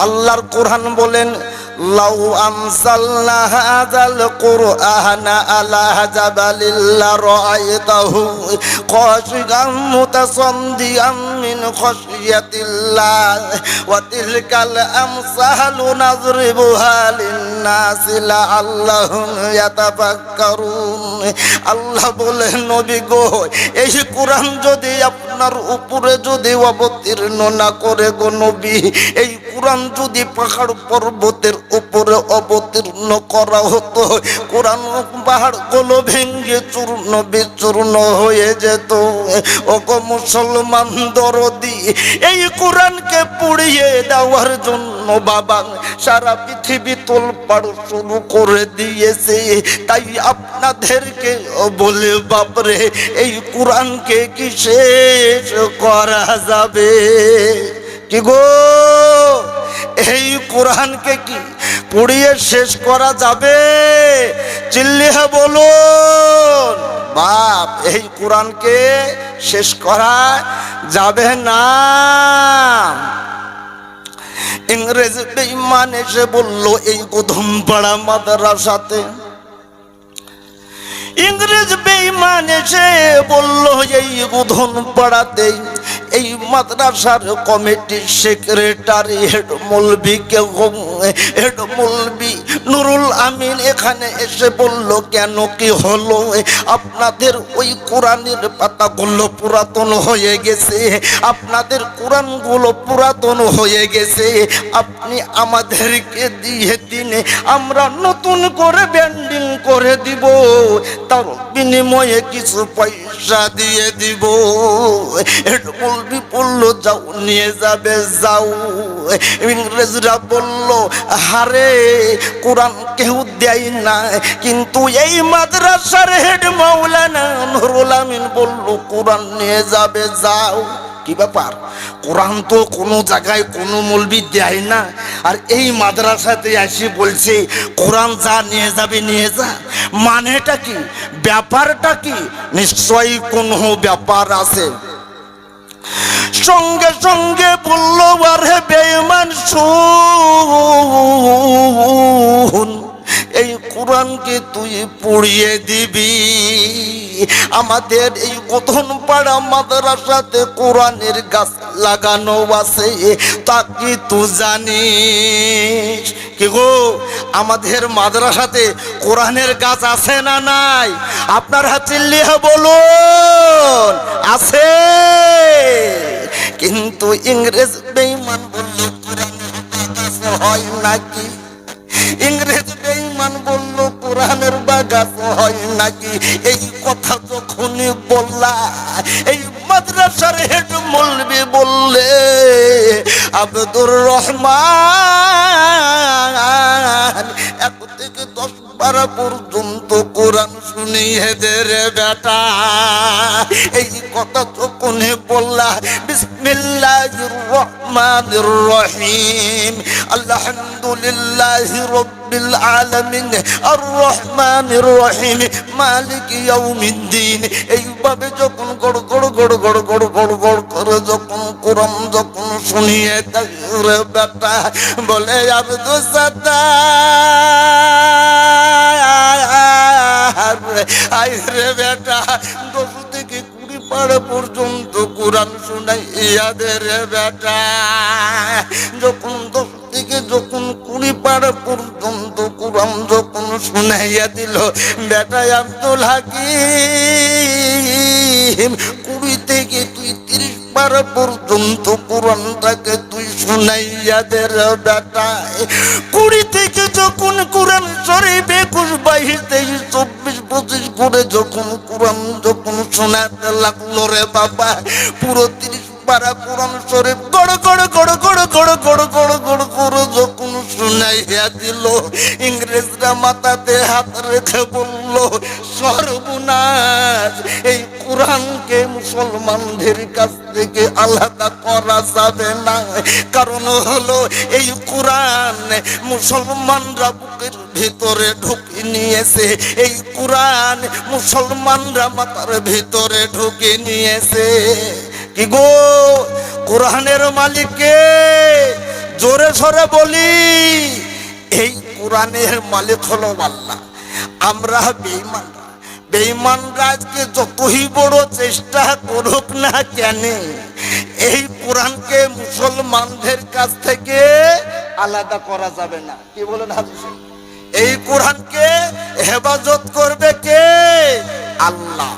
আল্লাহর কোরআন বলেন لو أنزلنا هذا القرآن على جبل لرأيته خاشعا متصديا من خشية الله وتلك الأمثال نضربها للناس لعلهم يتفكرون আল্লাহ বলেন নবী গো এই কোরআন যদি আপনার উপরে যদি অবতীর্ণ না করে গো নবী এই কোরআন যদি পাহাড় পর্বতের উপরে অবতীর্ণ করা হতো। কোরআন পাহাড়গুলো ভেঙ্গে চূর্ণ বিচূর্ণ হয়ে যেত। ওগো মুসলমান দরদি, এই কোরআনকে পুড়িয়ে দেওয়ার জন্য বাবা সারা পৃথিবী তোলপাড় শুরু করে দিয়েছে। তাই আপনাদেরকে বলে, বাপরে, এই কোরআনকে কি শেষ করা যাবে? কি গো? এই কোরআনকে কি পুড়িয়ে শেষ করা যাবে? চিল্লিহে বলুন। বাপ, এই কোরআনকে শেষ করা যাবে না। ইংরেজ বেঈমান এসে বলল, এই পাড়া মাদ্রাসাতে। ইংরেজ বেঈমান এসে বলল, এই পাড়াতেই এই মাদ্রাসার কমিটির সেক্রেটারি হেড মৌলবি কেউ হেড মৌলবি নুরুল আমিন এখানে এসে বলল, কেন কি হলো? আপনাদের ওই কোরআনের পাতাগুলো পুরাতন হয়ে গেছে, আপনাদের কোরআনগুলো পুরাতন হয়ে গেছে, আপনি আমাদেরকে দিয়ে দিনে, আমরা নতুন করে ব্যান্ডিং করে দিব। তার বিনিময়ে কিছু পয়সা দিয়ে দিব। মৌলবি বলল যাও, নিয়ে যাবে, যাও। ইংরেজরা বলল, হারে, কোরআন কেউ দেয় না। কিন্তু এই মাদ্রাসার হেড মাওলানা নুরুল আমিন বলল, কোরআন নিয়ে যাবে, যাও। কি ব্যাপার? কোরআন তো কোনো জায়গায় কোনো মলবি দেয় না। আর এই মাদ্রাসাতে আসি বলছে, কোরআন যা নিয়ে যাবে, নিয়ে যা। মানেটা কি? ব্যাপারটা কি? নিশ্চয়ই কোনো ব্যাপার আছে। সঙ্গে সঙ্গে বলল আরে বেমান কোরআনকে তুই পুড়িয়ে দিবি। আমাদের এই কথন পাড়া মাদ্রাসাতে কোরআনের গাছ লাগানো আছে, তা কি তুই জানিস? কি গো, আমাদের মাদ্রাসাতে কোরআনের গাছ আছে না নাই? আপনার হাতে লিহে বলুন, আছে। কিন্তু ইংরেজ বেঈমান বলল, কোরআনের গাছ হয় নাকি? ইংরেজ বেঈমান বলল, কোরআনের বাগাস হয় নাকি? এই কথা যখনই বললা, এই মাদ্রাসার হেড মলবি বললে, আব্দুর রহমান, এক থেকে দশ পারা পর্যন্ত হেদের বেটা। এই কথা যখনই বললা? বিসমিল্লাহির রহমানির রহিম আলহামদুলিল্লাহি রব্বিল আলামিন। আর রহমানির রহিম মালিক ইয়াউমিদ্দিন। এইভাবে যখন গড় গড় গড় গড় গড় গড় গড় করে যখন কোরআন যখন শুনিয়ে রে বেটা, বলে আব্দুল আই রে বেটা, দশ থেকে কুড়ি পাড়া পর্যন্ত কোরআন শুনাই ইয়াদের বেটা। যখন দশ থেকে যখন কুড়ি পাড়া পর্যন্ত কোরআন যখন শুনাইয়া দিল, বেটা আব্দুল হাকিম, কুড়ি থেকে তুই তিরিশ পাড়া পর্যন্ত কোরআনটাকে শুনাইয়া দে কুড়ি থেকে যখন কোরআন শরীফ একুশ, বাইশ, তেইশ, চব্বিশ, পঁচিশ করে যখন কোরআন যখন শোনাতে লাগল রে বাবা, পুরো তিরিশ পারা কোরআন শরীফ গড় গড় গড় গড় গড় গড় গড় গড় গড় যখন শুনাইয়া দিল, ইংরেজরা মাথাতে হাত রেখে বলল, সর্বনাশ, এই কোরআনকে মুসলমানদের কাছ থেকে আলাদা করা যাবে না। কারণ হলো এই কোরআন মুসলমানরা বুকের ভিতরে ঢুকে নিয়েছে। এই কোরআন মুসলমানরা মাথার ভিতরে ঢুকে নিয়েছে। কি গো? কোরআনের মালিককে জোরে সরে বলি, এই কোরআনের মালিক হলো আল্লাহ। আমরা বেঈমানরা বেঈমানরা আজকে যতই বড় চেষ্টা করুক না কেন, এই কোরআনকে মুসলমানদের কাছ থেকে আলাদা করা যাবে না। কি বলেন হাদিস এই কোরআনকে হেফাজত করবে কে? আল্লাহ।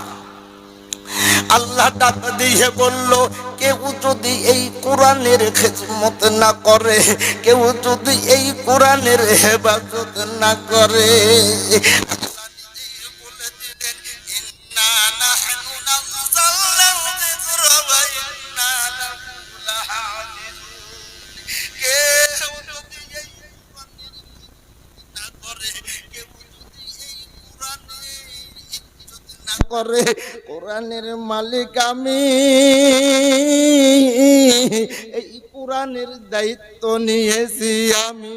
আল্লাহ ডাক দিয়ে বলল, কেউ যদি এই কোরআনের খেজমত না করে, কেউ যদি এই কোরআনের হেফাজত না করে করে, কোরআনের মালিক আমি। এই কোরআনের দায়িত্ব নিয়েছি আমি।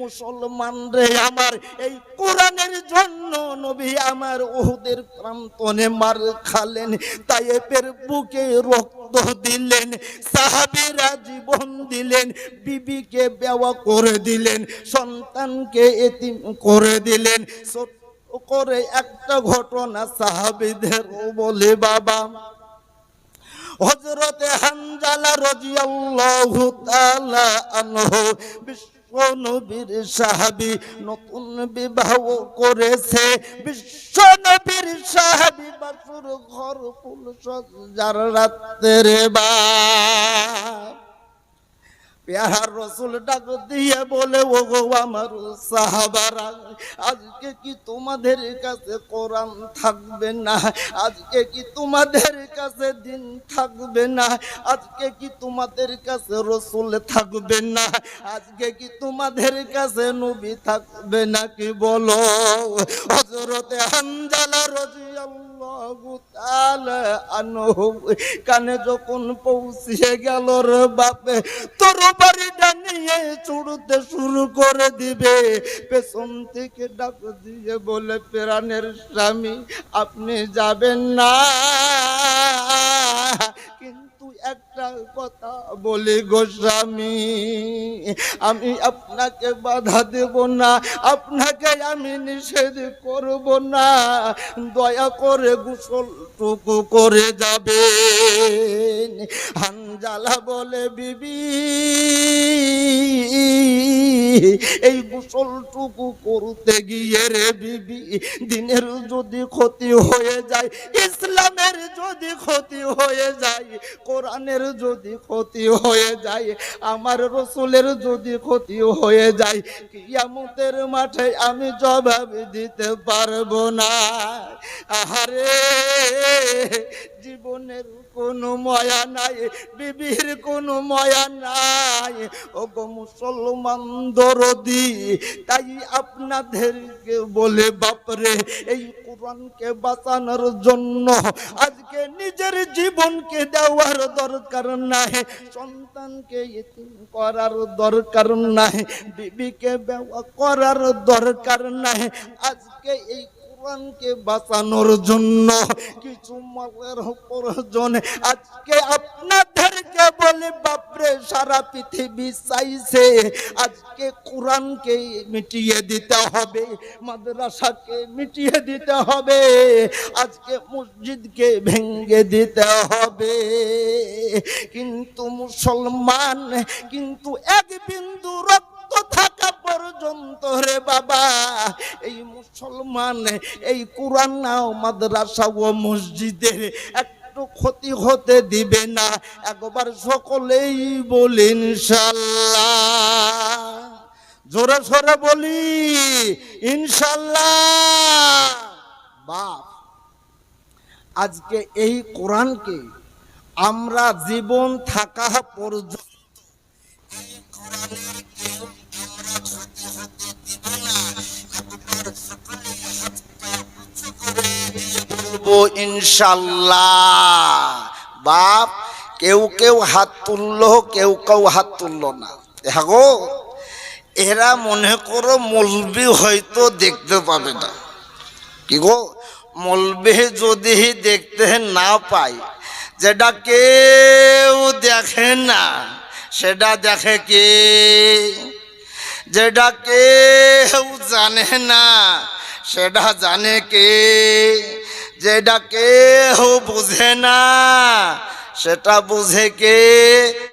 মুসলমান রে আমার, এই কোরআনের জন্য নবী আমার ওহুদের প্রান্তনে মার খালেন। তাইপের বুকে রক্ত দিলেন, সাহাবীরা জীবন দিলেন, বিবিকে বেওয়া করে দিলেন, সন্তানকে এতিম করে দিলেন ছোট্ট করে একটা ঘটনা সাহাবিদের বলে বাবা। হজরতে হানজালা রাদিয়াল্লাহু তাআলা আনহু বিশ্ব নবীর সাহাবী নতুন বিবাহ করেছে। বিশ্ব নবীর সাহাবী বাসুর ঘর ফুল সজ্জার রাত্রে বা পেয়ার রসুল ডাক দিয়ে বলে ও গো আমার সাহাবারা, আজকে কি তোমাদের কাছে কোরআন থাকবে না? আজকে কি তোমাদের কাছে দিন থাকবে না? আজকে কি তোমাদের কাছে রসুল থাকবে না? আজকে কি তোমাদের কাছে নবী থাকবে না কি বলো হজরতে হানজালা আনহু কানে যখন পৌঁছে গেল রে বাপে তোর বাড়িটা নিয়ে চুড়তে শুরু করে দিবে। পেছন থেকে ডাক দিয়ে বলে, প্রাণের স্বামী, আপনি যাবেন না। কথা বলি গোস্বামী আমি আপনাকে বাধা দেব না, আপনাকে আমি নিষেধ করব না। দয়া করে গোসলটুকু করে যাবে। হানজালা বলে, বিবি, এই গোসলটুকু করতে গিয়ে রে বিবি, দিনের যদি ক্ষতি হয়ে যায়, ইসলামের যদি ক্ষতি হয়ে যায়, কোরআনের যদি ক্ষতি হয়ে যায়, আমার রসুলের যদি ক্ষতি হয়ে যায়, কিয়ামতের মাঠে আমি জবাব দিতে পারব না। আহারে, জীবনের কোনো ময়া নাই, বিবির কোনো ময়া নাই। ও গো মুসলমান দরদি, তাই আপনাদেরকে বলে বাপরে, এই কোরআনকে বাঁচানোর জন্য আজকে নিজের জীবনকে দেওয়ার দরকার নাই, সন্তানকে করার দরকার নাই, বিবিকে বেওয়া করার দরকার নাই। আজকে এই কোরআনকে বাঁচানোর জন্য কিছু মালের প্রয়োজন। আজকে আপনাদেরকে বলে, বাপরে, সারা পৃথিবী চাইছে। আজকে কোরআনকে মিটিয়ে দিতে হবে, মাদ্রাসাকে মিটিয়ে দিতে হবে, আজকে মসজিদকে ভেঙ্গে দিতে হবে। কিন্তু মুসলমান, কিন্তু এক বিন্দু রক্ত থাকা পর্যন্ত রে বাবা, এই মুসলমান, এই কোরআন নাও মাদ্রাসা ও মসজিদের একটু ক্ষতি হতে দিবে না, একবার সকলেই বলি জোরে সরে বলি, ইনশাল্লাহ। বাপ, আজকে এই কোরআনকে আমরা জীবন থাকা পর্যন্ত ইনশাল্লাহ। বাপ, কেউ কেউ হাত তুললো, কেউ কেউ হাত তুললো না। গো এরা মনে করো মলবি হয়তো দেখতে পাবে না। কি গো? মলবে যদি দেখতে না পাই যেটা কেউ দেখে না, সেটা দেখে কে? যেটা কেউ জানে না সেটা জানে কে? যেটা কেউ বুঝে না সেটা বুঝে কে?